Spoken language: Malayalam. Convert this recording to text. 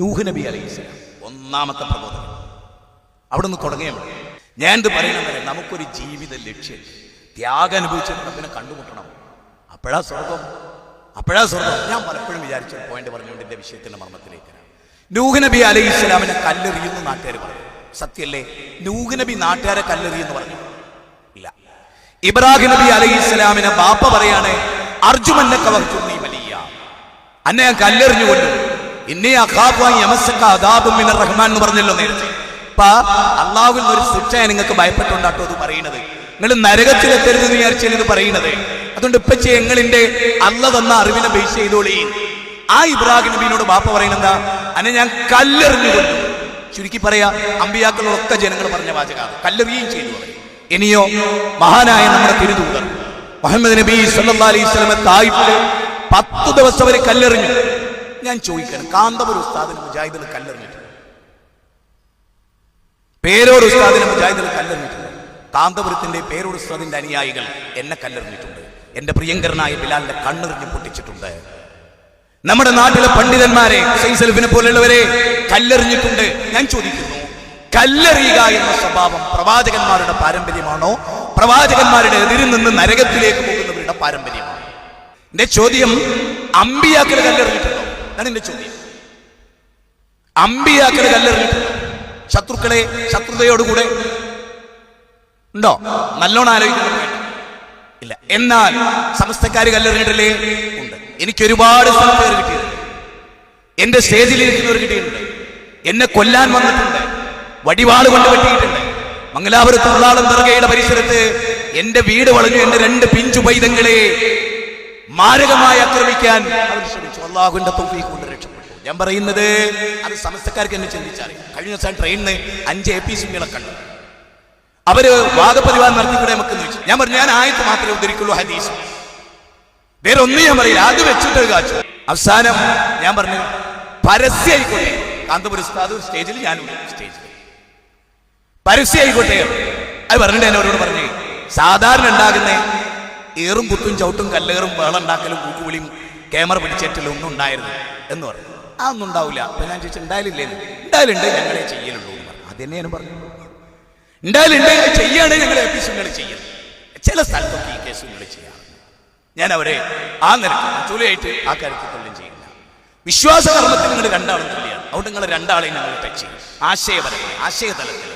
നൂഹ് നബി ഒന്നാമത്തെ പ്രബോധനം അവിടെ നിന്ന് തുടങ്ങിയ ഞാൻ ഇത് വരെ നമുക്കൊരു ജീവിത ലക്ഷ്യം. ത്യാഗം അനുഭവിച്ചിട്ട് റബ്ബിനെ കണ്ടുമുട്ടണം. അപ്പോഴാ സ്വർഗം. അപ്പോഴാ സ്വർഗം. ഞാൻ പലപ്പോഴും വിചാരിച്ച പോയിന്റ് പറഞ്ഞുകൊണ്ട് എന്റെ വിഷയത്തിന്റെ മർമ്മത്തിലേക്ക്. നൂഹ് നബി അലൈഹി ഇസ്ലാമിനെ കല്ലെറിയുന്ന നാട്ടുകാർ പറഞ്ഞു. സത്യല്ലേ? നൂഹ് നബി നാട്ടുകാരെ കല്ലെറിയെന്ന് പറഞ്ഞു. ഇല്ല. ഇബ്രാഹിം നബി അലൈഹി ഇസ്ലാമിനെ ബാപ്പ പറയാണ് അർജുമന്നെ കവർത്തുന്നീ വലിയ. അന്നെ ഞാൻ റഹ്മാൻ എന്ന് പറഞ്ഞല്ലോ അള്ളാഹുവിൽ ഒരു ശിക്ഷ നിങ്ങൾക്ക് ഭയപ്പെട്ടുണ്ടാട്ടോ അത് പറയുന്നത്. നിങ്ങൾ നരകത്തിലെത്തരുത് എന്ന് വിചാരിച്ചാൽ ഇത് പറയുന്നത്? അതുകൊണ്ട് ഇപ്പൊ ഞങ്ങളിന്റെ അല്ല തന്ന അറിവിനെ ബേസ് ചെയ്തോളീ. ആ ഇബ്രാഹിം നബീനോട് ബാപ്പ പറയുന്നത് അന്നെ ഞാൻ കല്ലെറിഞ്ഞു കൊണ്ടു ചുരുക്കി പറയാ അമ്പിയാക്കളൊക്കെ ജനങ്ങൾ പറഞ്ഞ വാചകാണ്. കല്ലെറിയുകയും ചെയ്തു ഇനിയോ മഹാനായ നമ്മുടെ തിരുതൂതർ മുഹമ്മദ് നബി സല്ലാ അലൈഹി സ്വലമെ തായ്പിൽ പത്ത് ദിവസം വരെ കല്ലെറിഞ്ഞു. ഞാൻ ചോദിക്കണം. കാന്തപുര ഉസ്താദിന് മുജാഹിദിന് കല്ലെറിഞ്ഞിട്ടുണ്ട് പേരോട് ഉസ്താദിന് മുജാഹിദിന് കല്ലെറിഞ്ഞിട്ടുണ്ട് കാന്തപുരത്തിന്റെ പേരോട് ഉസ്താദിന്റെ അനുയായികൾ എന്നെ കല്ലെറിഞ്ഞിട്ടുണ്ട്. എന്റെ പ്രിയങ്കരനായ ബിലാലിന്റെ കണ്ണെറിഞ്ഞ് പൊട്ടിച്ചിട്ടുണ്ട്. നമ്മുടെ നാട്ടിലെ പണ്ഡിതന്മാരെ സൈസൽഫിനെ പോലെയുള്ളവരെ കല്ലെറിഞ്ഞിട്ടുണ്ട്. ഞാൻ ചോദിക്കുന്നു കല്ലെറിയുക എന്ന സ്വഭാവം പ്രവാചകന്മാരുടെ പാരമ്പര്യമാണോ? പ്രവാചകന്മാരുടെ എതിരിൽ നിന്ന് നരകത്തിലേക്ക് പോകുന്നവരുടെ പാരമ്പര്യമാണോ? എന്റെ ചോദ്യം അമ്പിയാക്കൾ കല്ലെറിഞ്ഞിട്ടുണ്ടോ. അതാണ് എന്റെ ചോദ്യം. അമ്പിയാക്കൾ കല്ലെറിഞ്ഞിട്ടുണ്ടോ ശത്രുക്കളെ ശത്രുതയോടുകൂടെ. ഉണ്ടോ? നല്ലോണം ആലോചിക്കണം ഇല്ല. എന്നാൽ സമസ്തക്കാര് കല്ലെറിഞ്ഞിട്ടില്ലേ? ഉണ്ട്. എനിക്ക് ഒരുപാട് സ്ഥലത്ത് കിട്ടിയിട്ടുണ്ട്. എന്റെ സ്റ്റേജിൽ ഇരിക്കുന്നവർ കിട്ടിയിട്ടുണ്ട്. എന്നെ കൊല്ലാൻ വന്നിട്ടുണ്ട്. വടിവാൾ കൊണ്ട് വെട്ടിയിട്ടുണ്ട്. മംഗലാപുരത്ത് ഉള്ളാളം ദർഗയുടെ പരിസരത്ത് എന്റെ വീട് വളഞ്ഞു. എന്റെ രണ്ട് പിഞ്ചു പൈതങ്ങളെ മാരകമായി ആക്രമിക്കാൻ അള്ളാഹുവിന്റെ തൊഫീഖ് രക്ഷപ്പെട്ടു. ഞാൻ പറയുന്നത് അത് സമസ്തക്കാർക്ക് എന്നെ ചിന്തിച്ചാൽ. കഴിഞ്ഞ ദിവസം ട്രെയിനിന് അഞ്ച് എ പി സിങ്ങളെ കണ്ടു. അവർ വാദപരിവാദം നടത്തിക്കൂടെ നമുക്ക് ചോദിച്ചു. ഞാൻ പറഞ്ഞു ഞാൻ ആയത്ത് മാത്രമേ ഉദ്ധരിക്കുള്ളൂ ഹദീസ്. വേറെ ഒന്നും ഞാൻ പറയില്ല. അത് വെച്ചിട്ട് കാച്ചു അവസാനം ഞാൻ പറഞ്ഞു പരസ്യമായിക്കോട്ടെ കാന്തപുരം ഉസ്താദ് സ്റ്റേജിൽ ഞാനും സ്റ്റേജിൽ. പരസ്യമായിക്കോട്ടെ അത് പറഞ്ഞിട്ട് എന്നോട് പറഞ്ഞു സാധാരണ ഉണ്ടാകുന്ന ഏറും കുത്തും ചവിട്ടും കല്ലേറും വേളം ഉണ്ടാക്കലും കൂക്കുവിളിയും ക്യാമറ പിടിച്ചേറ്റൽ ഒന്നും ഉണ്ടായിരുന്നു എന്ന് പറഞ്ഞു. അതൊന്നും ഉണ്ടാവില്ല. അപ്പൊ ഞാൻ ചോദിച്ചു ഉണ്ടായാലില്ലേ ഉണ്ടായാലുണ്ട് ഞങ്ങളെ ചെയ്യലുള്ളൂ എന്ന് പറഞ്ഞു. അത് പറഞ്ഞു ഉണ്ടായാലുണ്ട് ചെയ്യാണ് ഞങ്ങൾ എപ്പിസുകൾ ചെയ്യുന്നത് ചില സ്ഥലത്തൊക്കെ ഈ കേസ് കേസുകൾ ചെയ്യാറുണ്ട്. ഞാൻ അവരെ ആ നിരക്ക് ചുലയായിട്ട് ആ കാര്യത്തിൽ കൊല്ലം ചെയ്യില്ല. വിശ്വാസകർമ്മത്തിൽ നിങ്ങൾ രണ്ടാളും തുല്യാണ്. അതുകൊണ്ട് നിങ്ങൾ രണ്ടാളെയും ഞങ്ങൾ ടച്ച് ചെയ്യും. ആശയപരമായി ആശയതലത്തിൽ.